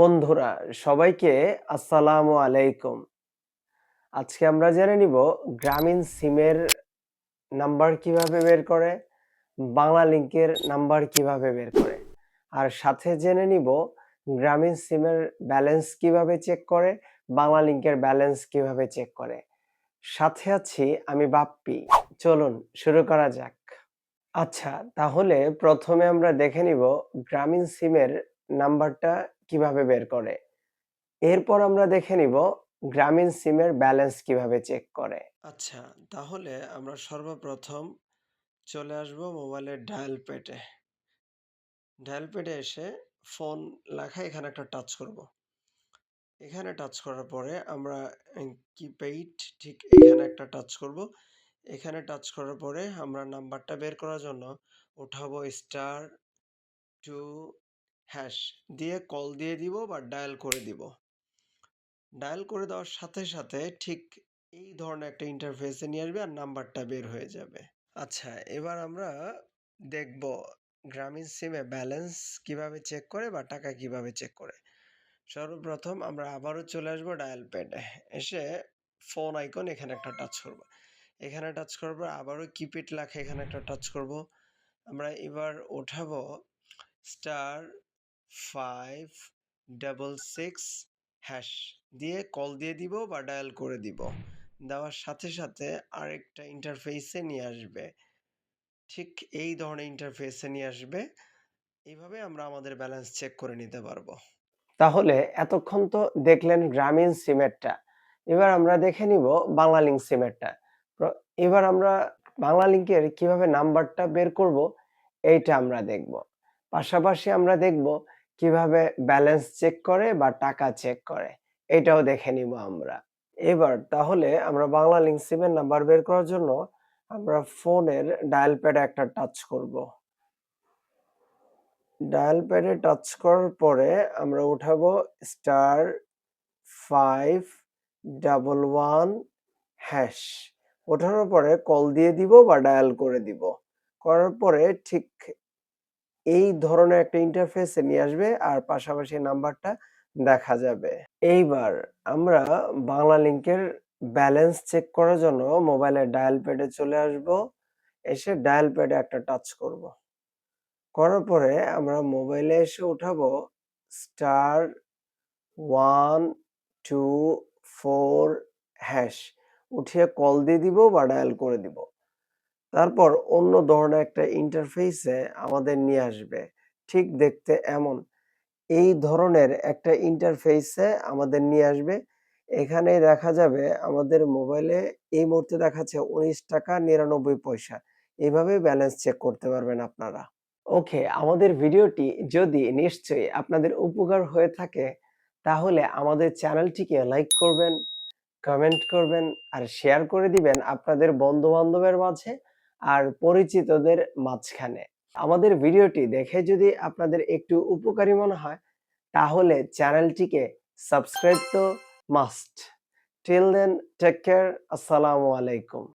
বন্ধুরা, সবাইকে আসসালামু আলাইকুম। আজকে আমরা জেনে নিব গ্রামীণ সিমের নাম্বার কীভাবে বের করে, বাংলা লিংকের নাম্বার কীভাবে বের করে, আর সাথে জেনে নিব গ্রামীণ সিমের ব্যালেন্স কীভাবে চেক করে, বাংলা লিঙ্কের ব্যালেন্স কীভাবে চেক করে। সাথে আছি আমি বাপ্পি। চলুন শুরু করা যাক। আচ্ছা তাহলে প্রথমে আমরা দেখে নিব গ্রামীণ সিমের নাম্বারটা কীভাবে বের করে? এরপর আমরা দেখে নিব গ্রামীণ সিমের ব্যালেন্স কীভাবে চেক করে। আচ্ছা তাহলে আমরা সর্বপ্রথম চলে আসব মোবাইলের ডায়াল প্যাডে ডায়াল প্যাডে এসে ফোন লেখা এখানে একটা টাচ করব। এখানে টাচ করার পরে আমরা কিপ্যাড ঠিক এখানে একটা টাচ করব। এখানে টাচ করার পরে আমরা নাম্বারটা বের করার জন্য উঠাবো স্টার টু হ্যাশ দিয়ে কল দিয়ে দিব বা ডায়াল করে দিব। ডায়াল করে দেওয়ার সাথে সাথে ঠিক এই ধরনের একটা ইন্টারফেসে নিয়ে আসবে আর নাম্বারটা বের হয়ে যাবে। আচ্ছা এবার আমরা দেখব গ্রামীণ সিমে ব্যালেন্স কীভাবে চেক করে বা টাকা কীভাবে চেক করে। সর্বপ্রথম আমরা আবারও চলে আসব ডায়াল প্যাডে এসে ফোন আইকন এখানে একটা টাচ করব। এখানে টাচ করব আবারও কিপ্যাড লেখা এখানে একটা টাচ করব। আমরা এবার ওঠাবো star five double six hash দিয়ে কল দিয়ে দিব বা ডায়াল করে দিব। দেওয়ার সাথে সাথে আরেকটা ইন্টারফেসে নিয়ে আসবে। ঠিক এই ধরনের ইন্টারফেসে নিয়ে আসবে। এইভাবে আমরা আমাদের ব্যালেন্স চেক করে নিতে পারব। তাহলে এতক্ষণ তো দেখলেন গ্রামীণ সিমেরটা এবার আমরা দেখে নিব বাংলা লিঙ্ক সিমেরটা এবার আমরা বাংলা লিঙ্কের কীভাবে নাম্বারটা বের করব, এইটা আমরা দেখব। পাশাপাশি আমরা দেখব কীভাবে ব্যালেন্স চেক করে বা টাকা চেক করে, এটাও দেখে নিব আমরা। এবার তাহলে আমরা বাংলা লিঙ্ক সিমের নাম্বার বের করার জন্য আমরা ফোনের ডায়াল প্যাডে একটা টাচ করব। ডায়াল প্যাডে টাচ করার পরে আমরা উঠাবো star five double one hash ওঠানোর পরে কল দিয়ে দিব বা ডায়াল করে দিব। করার পরে ঠিক এই ধরনের একটা ইন্টারফেসে নিয়ে আসবে আর পাশাপাশি নাম্বারটা দেখা যাবে। এইবার আমরা বাংলা লিংকের ব্যালেন্স চেক করার জন্য মোবাইলের ডায়াল প্যাডে চলে আসব। এসে ডায়াল প্যাডে একটা টাচ করব। করার পরে আমরা মোবাইলে এসে উঠাবো star one two four hash উঠিয়ে কল দিয়ে দিব বা ডায়াল করে দিব। তারপর অন্য ধরনের একটা ইন্টারফেসে আমাদের নিয়ে আসবে। ঠিক দেখতে এমন। এই ধরনের একটা ইন্টারফেসে আমাদের নিয়ে আসবে। এখানে দেখা যাবে আমাদের মোবাইলে এই মুহূর্তে দেখাচ্ছে উনিশ টাকা নিরানব্বই পয়সা। এইভাবে ব্যালেন্স চেক করতে পারবেন আপনারা। ওকে আমাদের ভিডিওটি যদি নিশ্চয়ই আপনাদের উপকার হয়ে থাকে, তাহলে আমাদের চ্যানেলটিকে লাইক করবেন কমেন্ট করবেন, আর শেয়ার করে দিবেন আপনাদের বন্ধু বান্ধবের মাঝে। আর পরিচিতদের মাঝখানে। আমাদের ভিডিওটি দেখে যদি আপনাদের একটু উপকারী মনে হয়, তাহলে চ্যানেলটিকে সাবস্ক্রাইব তো must. Till then, take care, আসসালামু আলাইকুম।